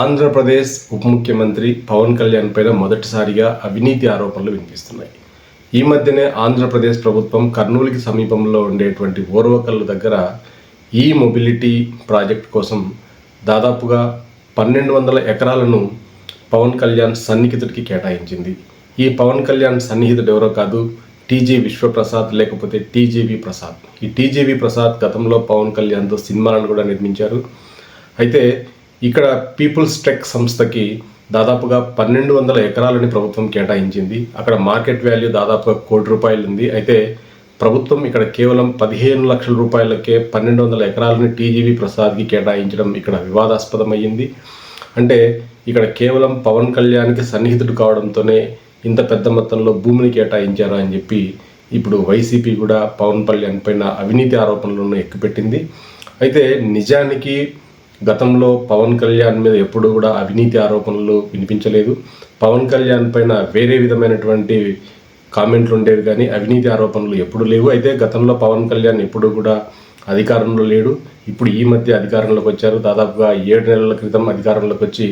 ఆంధ్రప్రదేశ్ ఉప ముఖ్యమంత్రి పవన్ కళ్యాణ్ పైన మొదటిసారిగా అవినీతి ఆరోపణలు వినిపిస్తున్నాయి. ఈ మధ్యనే ఆంధ్రప్రదేశ్ ప్రభుత్వం కర్నూలుకి సమీపంలో ఉండేటువంటి ఓర్వకల్లు దగ్గర ఈ మొబిలిటీ ప్రాజెక్ట్ కోసం దాదాపుగా పన్నెండు వందల ఎకరాలను పవన్ కళ్యాణ్ సన్నిహితుడికి కేటాయించింది. ఈ పవన్ కళ్యాణ్ సన్నిహితుడు ఎవరో కాదు టీజే విశ్వప్రసాద్ లేకపోతే టీజేబీ ప్రసాద్ ఈ టీజేబీ ప్రసాద్ గతంలో పవన్ కళ్యాణ్తో సినిమాలను కూడా నిర్మించారు. అయితే ఇక్కడ పీపుల్స్ టెక్ సంస్థకి దాదాపుగా పన్నెండు వందల ఎకరాలని ప్రభుత్వం కేటాయించింది. అక్కడ మార్కెట్ వాల్యూ దాదాపుగా కోటి రూపాయలు ఉంది అయితే ప్రభుత్వం ఇక్కడ కేవలం పదిహేను లక్షల రూపాయలకే పన్నెండు వందల ఎకరాలని టీజీవీ ప్రసాద్కి కేటాయించడం ఇక్కడ వివాదాస్పదమయ్యింది అంటే ఇక్కడ కేవలం పవన్ కళ్యాణ్కి సన్నిహితుడు కావడంతోనే ఇంత పెద్ద మొత్తంలో భూమిని కేటాయించారు అని చెప్పి ఇప్పుడు వైసీపీ కూడా పవన్ కళ్యాణ్ పైన అవినీతి ఆరోపణలను ఎక్కుపెట్టింది. అయితే నిజానికి గతంలో పవన్ కళ్యాణ్ మీద ఎప్పుడు కూడా అవినీతి ఆరోపణలు వినిపించలేదు. పవన్ కళ్యాణ్ పైన వేరే విధమైనటువంటి కామెంట్లు ఉండేవి కానీ అవినీతి ఆరోపణలు ఎప్పుడు లేవు. అయితే గతంలో పవన్ కళ్యాణ్ ఎప్పుడు కూడా అధికారంలో లేడు. ఇప్పుడు ఈ మధ్య అధికారంలోకి వచ్చారు. దాదాపుగా ఏడు నెలల క్రితం అధికారంలోకి వచ్చి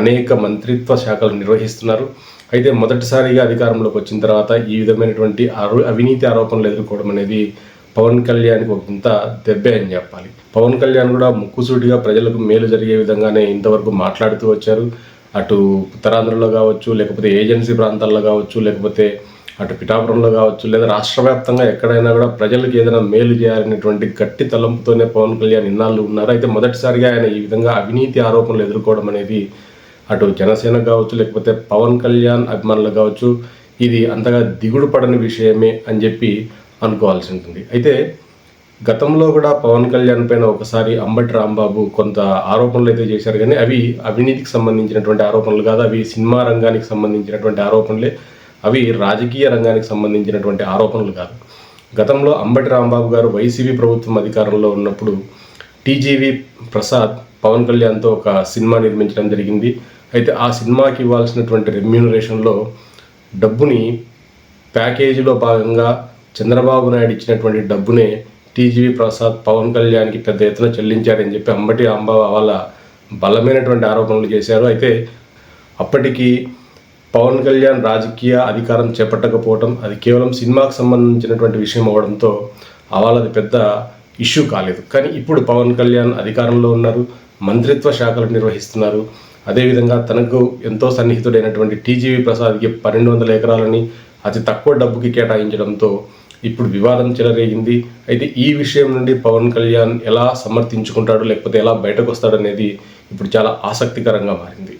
అనేక మంత్రిత్వ శాఖలు నిర్వహిస్తున్నారు. అయితే మొదటిసారిగా అధికారంలోకి వచ్చిన తర్వాత ఈ విధమైనటువంటి అవినీతి ఆరోపణలు ఎదుర్కోవడం అనేది పవన్ కళ్యాణ్కి ఒక ఇంత దెబ్బే అని చెప్పాలి. పవన్ కళ్యాణ్ కూడా ముక్కుసూటిగా ప్రజలకు మేలు జరిగే విధంగానే ఇంతవరకు మాట్లాడుతూ వచ్చారు. అటు ఉత్తరాంధ్రలో కావచ్చు లేకపోతే ఏజెన్సీ ప్రాంతాల్లో కావచ్చు లేకపోతే అటు పిఠాపురంలో కావచ్చు లేదా రాష్ట్ర వ్యాప్తంగా ఎక్కడైనా కూడా ప్రజలకు ఏదైనా మేలు చేయాలనేటువంటి గట్టి తలంపుతోనే పవన్ కళ్యాణ్ ఇన్నాళ్ళు ఉన్నారు. అయితే మొదటిసారిగా ఆయన ఈ విధంగా అవినీతి ఆరోపణలు ఎదుర్కోవడం అనేది అటు జనసేన కావచ్చు లేకపోతే పవన్ కళ్యాణ్ అభిమానులు కావచ్చు ఇది అంతగా దిగుడు పడని విషయమే అని చెప్పి అనుకోవాల్సి ఉంటుంది. అయితే గతంలో కూడా పవన్ కళ్యాణ్ పైన ఒకసారి అంబటి రాంబాబు కొంత ఆరోపణలు అయితే చేశారు. కానీ అవి అవినీతికి సంబంధించినటువంటి ఆరోపణలు కాదు అవి సినిమా రంగానికి సంబంధించినటువంటి ఆరోపణలే. అవి రాజకీయ రంగానికి సంబంధించినటువంటి ఆరోపణలు కాదు. గతంలో అంబటి రాంబాబు గారు వైసీపీ ప్రభుత్వం అధికారంలో ఉన్నప్పుడు టీజీవి ప్రసాద్ పవన్ కళ్యాణ్తో ఒక సినిమా నిర్మించడం జరిగింది. అయితే ఆ సినిమాకి ఇవ్వాల్సినటువంటి రెమ్యూనరేషన్లో డబ్బుని ప్యాకేజీలో భాగంగా చంద్రబాబు నాయుడు ఇచ్చినటువంటి డబ్బునే టీజీవీ ప్రసాద్ పవన్ కళ్యాణ్కి పెద్ద ఎత్తున చెల్లించారని చెప్పి అంబటి అంబ వాళ్ళ బలమైనటువంటి ఆరోపణలు చేశారు. అయితే అప్పటికి పవన్ కళ్యాణ్ రాజకీయ అధికారం చేపట్టకపోవడం అది కేవలం సినిమాకు సంబంధించినటువంటి విషయం అవడంతో వాళ్ళది పెద్ద ఇష్యూ కాలేదు. కానీ ఇప్పుడు పవన్ కళ్యాణ్ అధికారంలో ఉన్నారు మంత్రిత్వ శాఖలు నిర్వహిస్తున్నారు. అదేవిధంగా తనకు ఎంతో సన్నిహితుడైనటువంటి టీజీవీ ప్రసాద్కి పన్నెండు వందల ఎకరాలని అతి తక్కువ డబ్బుకి కేటాయించడంతో ఇప్పుడు వివాదం చెలరేగింది. అయితే ఈ విషయం నుండి పవన్ కళ్యాణ్ ఎలా సమర్థించుకుంటాడు లేకపోతే ఎలా బయటకు వస్తాడనేది ఇప్పుడు చాలా ఆసక్తికరంగా మారింది.